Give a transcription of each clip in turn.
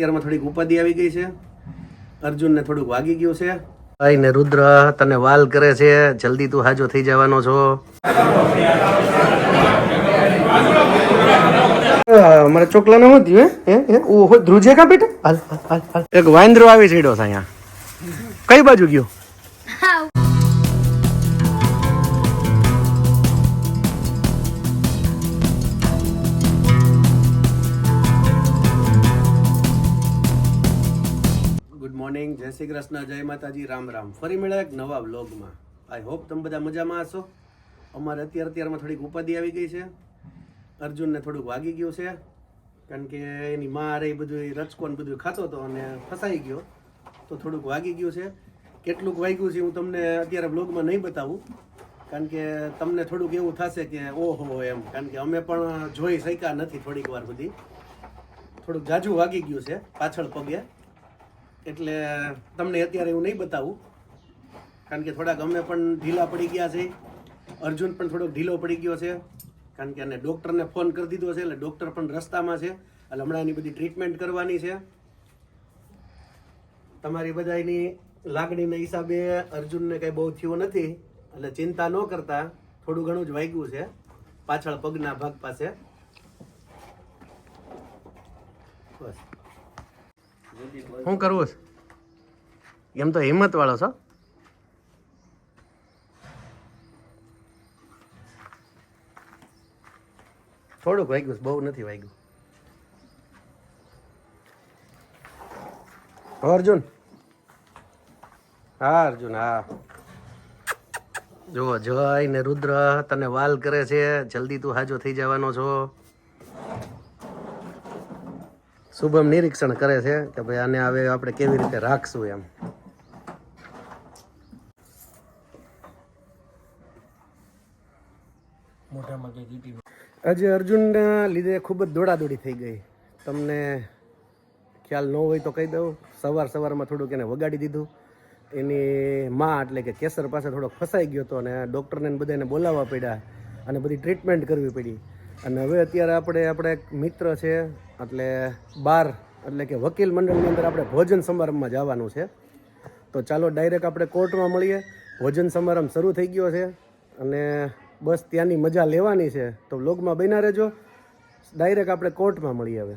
અત્યારમાં થોડીક ઉપાધિ આવી ગઈ છે. અર્જુનને થોડુંક વાગી ગયું છે. ભાઈ ને રુદ્ર તને વાલ કરે છે. જલ્દી તું હાજો થઈ જવાનો છો. મારે ચોકલા નું થયું હે? ઓહો ધ્રુજે કા બેટા? હાલ હાલ, હાલ. એક વાંદરો આવી ચડ્યો છે અહીંયા. કઈ બાજુ ગયો? શ્રી કૃષ્ણ, જય માતાજી, રામ રામ. ફરી મળ્યા એક નવા વ્લોગમાં. આઈ હોપ તમે બધા મજામાં હશો. અમારે અત્યારે અત્યારમાં થોડીક ઉપાધિ આવી ગઈ છે. અર્જુનને થોડુંક વાગી ગયું છે, કારણ કે એની મારે એ બધું, એ રચકો ને બધું ખાતો હતો અને ફસાઈ ગયો. તો થોડુંક વાગી ગયું છે. કેટલુંક વાગ્યું છે હું તમને અત્યારે બ્લોગમાં નહીં બતાવું, કારણ કે તમને થોડુંક એવું થશે કે ઓહો એમ. કારણ કે અમે પણ જોઈ શક્યા નથી થોડીક વાર સુધી. થોડુંક જાજુ વાગી ગયું છે, પાછળ પગે. એટલે તમને અત્યારે એવું નહીં બતાવું. કારણ કે થોડાક અમે પણ ઢીલા પડી ગયા છે. અર્જુન પણ થોડોક ઢીલો પડી ગયો છે. કારણ કે એને ડૉક્ટરને ફોન કરી દીધો છે, એટલે ડૉક્ટર પણ રસ્તામાં છે. એટલે હમણાં એની બધી ટ્રીટમેન્ટ કરવાની છે. તમારી બધાની લાગણીના હિસાબે અર્જુનને કંઈ બહુ થયું નથી. એટલે ચિંતા ન કરતા, થોડું ઘણું જ વાગ્યું છે. પાછળ પગના ભાગ પાસે. બસ. શું કરવું છે? એમ તો હિંમત વાળો છો. થોડુંક વાગ્યું બહુ નથી વાગ્યું. અર્જુન. હા અર્જુન, હા. જુઓ, જય ને રુદ્ર તને વાલ કરે છે. જલ્દી તું હાજો થઈ જવાનો છો. શુભમ નિરીક્ષણ કરે છે કે ભાઈ આને હવે આપણે કેવી રીતે રાખશું એમ. આજે અર્જુનના લીધે ખૂબ જ દોડાદોડી થઈ ગઈ. તમને ખ્યાલ ન હોય તો કહી દઉં. સવાર સવારમાં થોડુંક એને વગાડી દીધું. એની માં એટલે કે કેસર પાસે થોડોક ફસાઈ ગયો હતો અને ડૉક્ટરને બધાને બોલાવવા પડ્યા અને બધી ટ્રીટમેન્ટ કરવી પડી. અને હવે અત્યારે આપણે આપણે એક મિત્ર છે, એટલે બાર, એટલે કે વકીલ મંડળની અંદર આપણે ભોજન સમારંભમાં જવાનું છે. તો ચાલો ડાયરેક્ટ આપણે કોર્ટમાં મળીએ. ભોજન સમારંભ શરૂ થઈ ગયો છે અને બસ ત્યાંની મજા લેવાની છે. તો બ્લોગમાં બન્યા રહેજો. ડાયરેક્ટ આપણે કોર્ટમાં મળીએ હવે.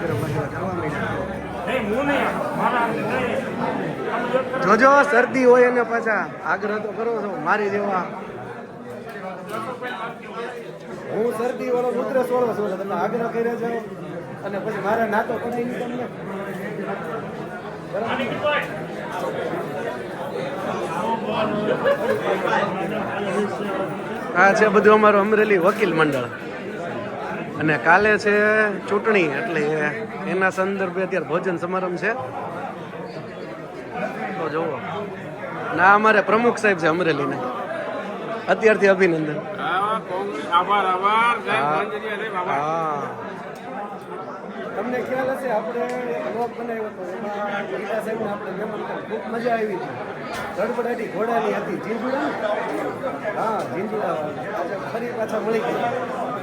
કરવા માંડ્યા. જોજો શરદી હોય અને પાછા. આગ્રહ તો કરો છો મારી જેવા. હું શરદી વાળો ઉધરસ સોળો છું તમે આગ્રહ કર્યો છો. અને પછી મારે નાતો પડાય નહીં તમને. આ છે બધું અમારું અમરેલી વકીલ મંડળ. અને કાલે છે ચૂંટણી એટલે એના સંદર્ભે અત્યારે ભોજન સમારંભ છે. તો જુઓ. ના અમારે પ્રમુખ સાહેબ છે અમરેલીના. અત્યારથી અભિનંદન. આભાર આભાર. જય હા. મંજરી અરે બાબા. હા. તમને ખ્યાલ હશે આપણે બ્લોગ બનાવ્યો હતો. એમાં ગીતા સાહેબને આપણે મહેમાન ખૂબ મજા આવી હતી. ઘોડાની હતી. ઝીંઝુડા હા આજે ફરી પાછા મળી ગયા.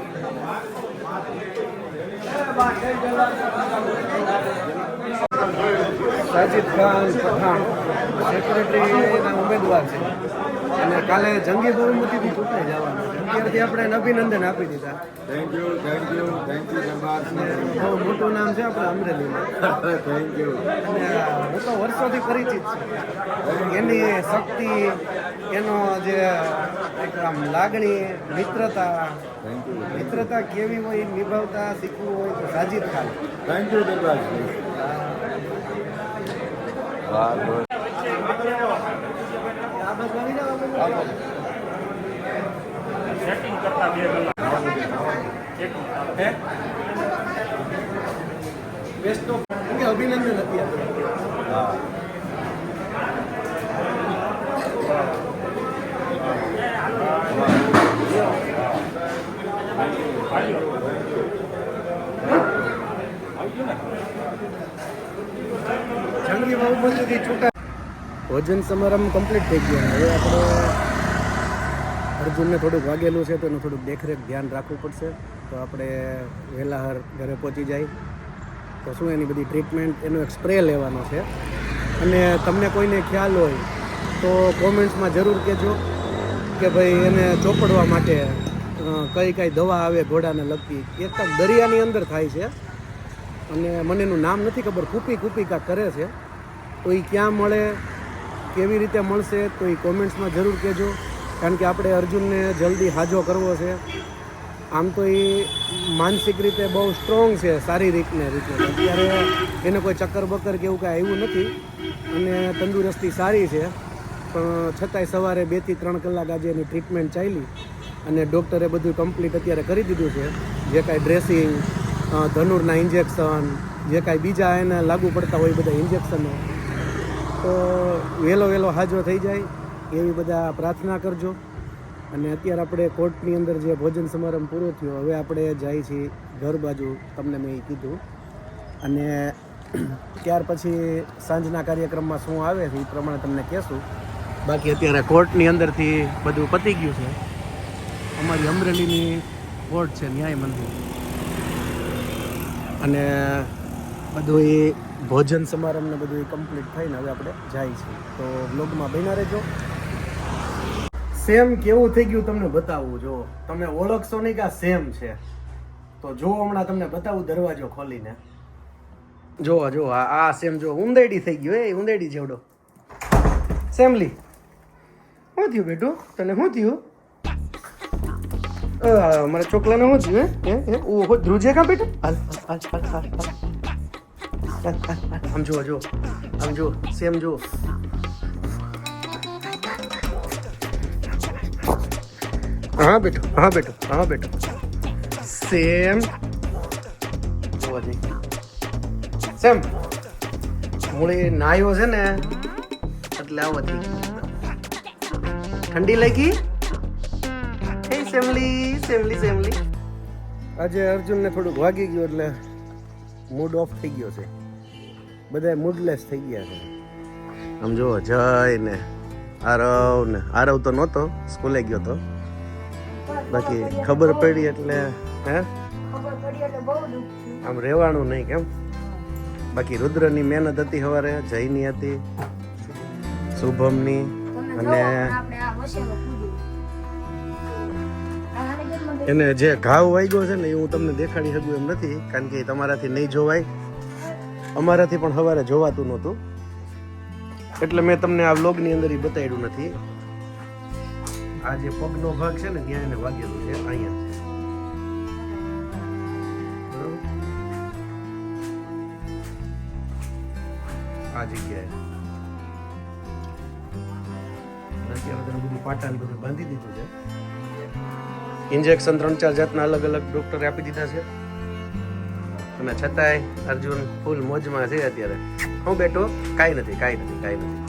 સાજિદ ખાન પઠાણ સેક્રેટરીના ઉમેદવાર છે અને કાલે જંગી બહુમતીથી ચૂંટાઈ જવાનું છે. અત્યારથી આપણે એને અભિનંદન આપી દીધા. Thank you thank you thank you બહુ મોટું નામ છે આપણે અમરેલીમાં થેન્ક યુ અને હું તો વર્ષોથી પરિચિત છું. એની શક્તિ એનો જે એક આમ લાગણી મિત્રતા મિત્રતા કેવી હોય નિભાવતા શીખવું હોય તો સાજીદ ખાન. થેન્ક યુ અભિનંદન અત્યારે જંગી મજૂરી છૂટા ભોજન સમારંભ કમ્પ્લીટ થઈ ગયો હવે આપણે અર્જુનને થોડુંક વાગેલું છે તો એનું થોડુંક દેખરેખ ધ્યાન રાખવું પડશે. તો આપણે વહેલાહર ઘરે પહોંચી જાય. તો શું એની બધી ટ્રીટમેન્ટ એનો એક સ્પ્રે લેવાનો છે. અને તમને કોઈને ખ્યાલ હોય તો કોમેન્ટ્સમાં જરૂર કહેજો કે ભાઈ એને ચોપડવા માટે કઈ કઈ દવા આવે ઘોડાને લગતી, એક દરિયાની અંદર થાય છે. અને મને એનું નામ નથી ખબર કૂપી કૂપી કાંક કરે છે. તો એ ક્યાં મળે? કેવી રીતે મળશે તો એ કોમેન્ટ્સમાં જરૂર કહેજો. કારણ કે આપણે અર્જુનને જલ્દી હાજો કરવો છે. આમ તો એ માનસિક રીતે બહુ સ્ટ્રોંગ છે, શારીરિકને રીતે. અત્યારે એને કોઈ ચક્કર બક્કર કે એવું કાંઈ આવ્યું નથી. અને તંદુરસ્તી સારી છે. પણ છતાંય સવારે બેથી ત્રણ કલાક આજે એની ટ્રીટમેન્ટ ચાલી. અને ડૉક્ટરે બધું કમ્પ્લીટ અત્યારે કરી દીધું છે. જે કાંઈ ડ્રેસિંગ ધનુરના ઇન્જેક્શન જે કાંઈ બીજા એને લાગુ પડતા હોય બધા ઇન્જેક્શનો તો વહેલો વહેલો હાજો થઈ જાય એવી બધા પ્રાર્થના કરજો. અને અત્યારે આપણે કોર્ટની અંદર જે ભોજન સમારંભ પૂરો થયો, હવે આપણે જાય છીએ ઘર બાજુ, તમને મેં કીધું. અને ત્યાર પછી સાંજના કાર્યક્રમમાં શું આવે છે એ પ્રમાણે તમને કહેશું. બાકી અત્યારે કોર્ટની અંદરથી બધું પતી ગયું છે. અમારી અમરેલીની કોર્ટ છે ન્યાય મંદિર. અને બધું એ ભોજન સમારંભ ને બધું કમ્પ્લીટ થઈને હવે આપણે જાય છીએ. તો બ્લોગમાં બન્યા રહેજો. સેમ કેવું થઈ ગયું તમને બતાવું જો. તમે ઓળખશો નહીં કે આ સેમ છે. તો જો હમણાં તમને બતાવું દરવાજો ખોલીને. જો જો આ સેમ જો ઉંદેડી થઈ ગયો એ ઉંદેડી જેવડો. સેમલી શું થયું બેટું? તને શું થયું? મારા છોકરાને શું થયું હે? હે ઓહો ધ્રુજે કા બેટા? હાલ હાલ હાલ, હાલ, હાલ. આમ જુઓ જુઓ. આમ જુઓ સેમ જુઓ. હા, બેટો હા બેટો હા, બેટો. સેમ સેમ મૂળી નાયો છે ને, એટલે આવો. ઠંડી લાગી? હે સેમલી સેમલી સેમલી આજે અર્જુનને થોડુંક વાગી ગયું એટલે મૂડ ઓફ થઈ ગયો છે. બધા મૂડલેસ થઈ ગયા છે. આમ જુઓ જય ને આરવ ને આરવ તો નહોતો સ્કૂલે ગયો તો. બાકી ખબર પડી એટલે હે? આમ રહેવાનું નહીં કેમ? બાકી રુદ્રની મહેનત હતી સવારે જયની હતી શુભમની અને એને જે ઘાવ વાગ્યો છે ને એ હું તમને દેખાડી શકું એમ નથી કારણ કે તમારાથી નહીં જોવાય. અમારાથી પણ સવારે જોવાતું નહોતું. એટલે મેં તમને આ વ્લોગની અંદર એ બતાવ્યું નથી. આ જે પગનો ભાગ છે ને, ત્યાં એને વાગેલું છે, અહીંયા? આ જગ્યાએ. અત્યારે બધું બધું બાંધી દીધું છે. ઇન્જેક્શન ત્રણ ચાર જાતના અલગ અલગ ડોક્ટરે આપી દીધા છે. અને છતાંય અર્જુન ફૂલ મોજમાં છે અત્યારે. હું બેઠો, કાંઈ નથી કાંઈ નથી કાંઈ નથી.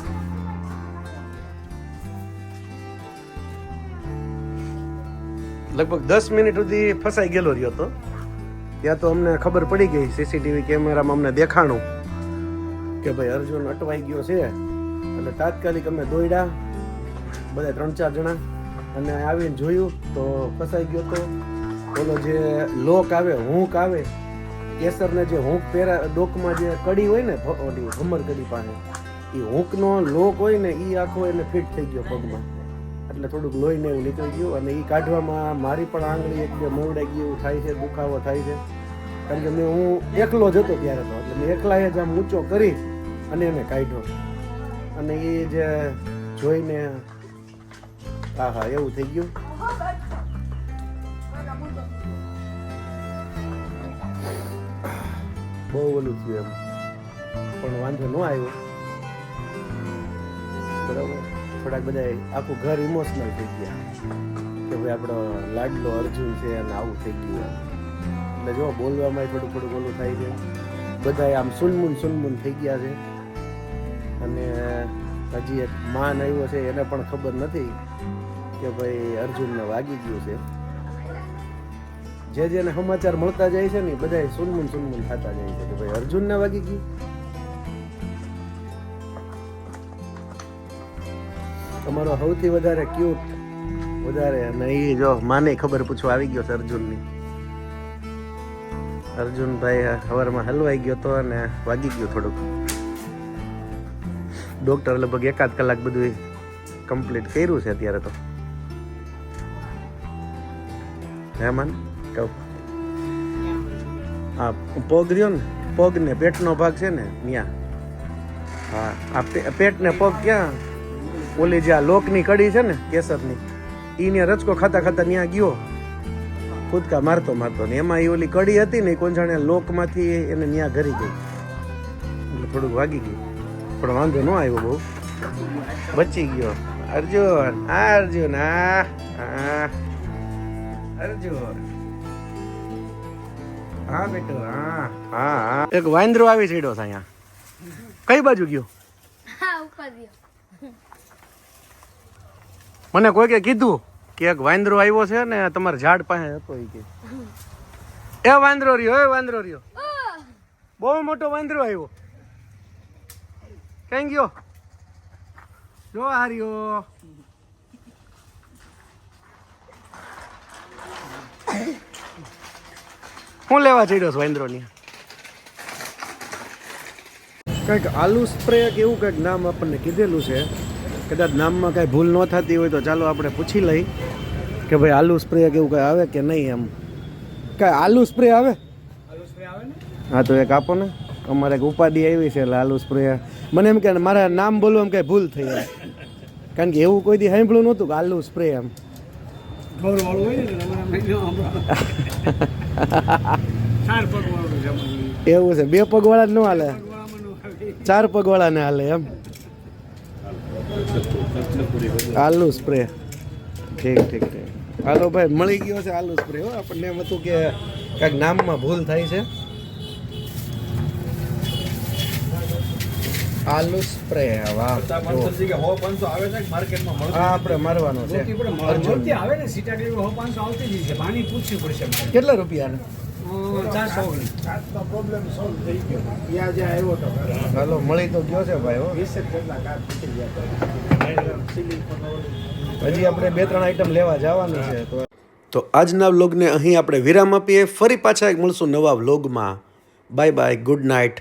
લગભગ દસ મિનિટ સુધી ફસાઈ ગયેલો રહ્યો હતો. ત્યાં તો અમને ખબર પડી ગઈ, સીસીટીવી કેમેરામાં અમને દેખાણું કે ભાઈ અર્જુન અટવાઈ ગયો છે. એટલે તાત્કાલિક અમે દોડ્યા બધા ત્રણ ચાર જણા, અને આવીને જોયું તો ફસાઈ ગયો તો. ઓલો જે લોક આવે, હુંક આવે કેસરને જે હુંક પહેરા, ડોકમાં જે કડી હોય ને ઓલી ભમર કડી પાસે એ હુંકનો લોક હોય ને એ આખો એને ફિટ થઈ ગયો પગમાં. એટલે થોડુંક લોહી ને એવું નીકળી ગયું અને એ કાઢવામાં મારી પણ આંગળી એક બે મોવડાઈ ગયું થાય છે, દુખાવો થાય છે. કારણ કે મેં, હું એકલો જ હતો ત્યારે તો, એટલે મેં એકલાએ જ આમ ઊંચો કરી અને એને કાઢ્યો. અને એ જે જોઈને હા હા એવું થઈ ગયું. બહુ ઓલું થયું એમ. પણ વાંધો ન આવ્યો. બરાબર. થોડાક બધા આખું ઘર ઇમોશનલ થઈ ગયા. કે ભાઈ આપણો લાડલો અર્જુન છે અને આવું થઈ ગયું એટલે જો, બોલવામાં થોડું થોડું ઓલું થાય છે. બધા આમ સુનમુન સુનમુન થઈ ગયા છે. અને હજી એક માન આવ્યો છે, એને પણ ખબર નથી કે ભાઈ અર્જુનને વાગી ગયું છે. જે જેને સમાચાર મળતા જાય છે ને બધા સુનમુન સુનમુન થતા જાય છે કે ભાઈ અર્જુનને વાગી ગયું? તમારો સૌથી વધારે ક્યુટ વધારે અને એ જો માને ખબર પૂછવા આવી ગયો છે અર્જુનની. અર્જુનભાઈ સવારમાં હલવાઈ ગયો તો અને વાગી ગયો થોડુંક. ડોક્ટર લગભગ એકાદ કલાક બધું કમ્પ્લીટ કર્યું છે અત્યારે તો. હે માન? કહું હા, પગ રહ્યો ને પગ ને પેટનો ભાગ છે ને ત્યાં હા, આ પેટ ને પગ ક્યાં? ઓલી જે આ લોકની કડી છે ને, કેસરની એને રચકો ખાતા ખાતા ત્યાં ગયો. કૂદકા મારતો મારતો ને, એમાં એ ઓલી કડી હતી ને કોણ જાણે લોકમાંથી એને ત્યાં ઘરી ગઈ. એટલે થોડુંક વાગી ગયું. પણ વાંધો ન આવ્યો બહુ. બચી ગયો. અર્જુન અર્જુન આ. અર્જુન. હા બેટો હા. હા હા. એક વાંદરો આવી ચડ્યો છે અહીંયા. કઈ બાજુ ગયો? હા ઉપર ગયો. મને કોઈ કે કીધું કે એક વાંદરો આવ્યો છે ને તમારા ઝાડ પાસે હતો એ કે. એ વાંદરો રહ્યો એ વાંદરો રહ્યો. બહુ મોટો વાંદરો આવ્યો. કઈ ગયો? જો આ હું લેવા ચડ્યો છું વાંદરો ની કંઈક આલુ સ્પ્રે કે એવું કંઈક નામ આપણને કીધેલું છે. કદાચ નામમાં કાંઈ ભૂલ ન થતી હોય તો ચાલો આપણે પૂછી લઈ કે ભાઈ આલુ સ્પ્રે કે એવું કાંઈ આવે કે નહીં એમ. કાંઈ આલુ સ્પ્રે આવે? હા તો એક આપો ને. અમારે એક ઉપાધિ આવી છે એટલે આલુ સ્પ્રે. મને એમ કે મારા નામ બોલવું એમ કાંઈ ભૂલ થઈ જાય. કારણ કે એવું કોઈ દી સાંભળ્યું નહોતું કે આલુ સ્પ્રે એમ. એવું છે? બે પગવાળા જ ન હાલે? ચાર પગવાળા ને હાલે એમ? આલુ સ્પ્રે ઠીક ઠીક ઠીક. હાલો ભાઈ, મળી ગયો છે આલુ સ્પ્રે હો. આપણને એમ હતું કે કાંઈક નામમાં ભૂલ થાય છે. આલુ સ્પ્રે વાહ. આપણે મારવાનો છે. અર્જુન. આવે ને સીટાડી હો પાંચસો આવતી જ છે. પાણી પૂછવું પડશે મારે. કેટલા રૂપિયા હાલો મળી તો ગયો છે ભાઈ હજી આપણે બે ત્રણ આઈટમ લેવા જવાનું છે તો તો આજના વ્લોગને અહીં આપણે વિરામ આપીએ. ફરી પાછા એક મળશું નવા વ્લોગમાં. Bye bye good night